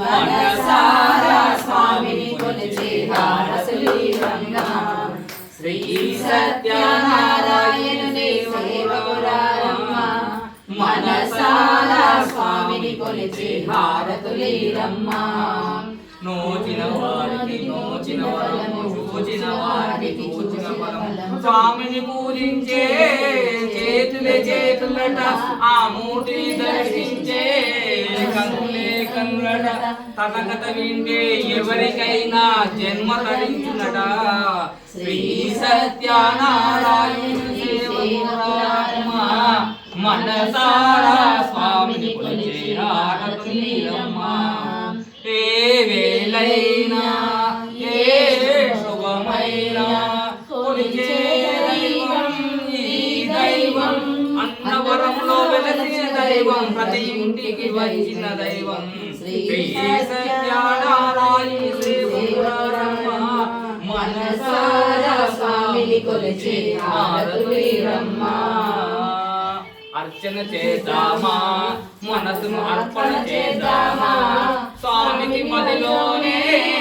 మనసారా స్వామిని కొలిచే హారసులీరమ్మ శ్రీ సత్యనారాయణుని సేవకులారమ్మ మనసారా స్వామిని కొలిచే హారతులీరమ్మ నోచిన వారికి నోచిన వరము చూచిన వారికి చూచిన ఫలము స్వామిని పూజించే చేతులే చేతులట ఆ మూటిని దర్శించే కన్నులే కన్నులట తన కథ వింటే ఎవరికైనా జన్మ తరించునట. శ్రీ సత్యనారాయణ సేవకులారమ్మ మనసారా స్వామిని కొలిచే ఆరతులీరమ్మ ఏ వేలైనా దైవం ప్రతి ఇంటికి వచ్చిన దైవం శ్రీ సత్యనారాయణ శ్రీపురమ్మ మనసారా స్వామిని కొలిచే హారతులీరమ్మ అర్చన చేద్దామా మనసును అర్పణ చేద్దామా స్వామికి మదిలోనే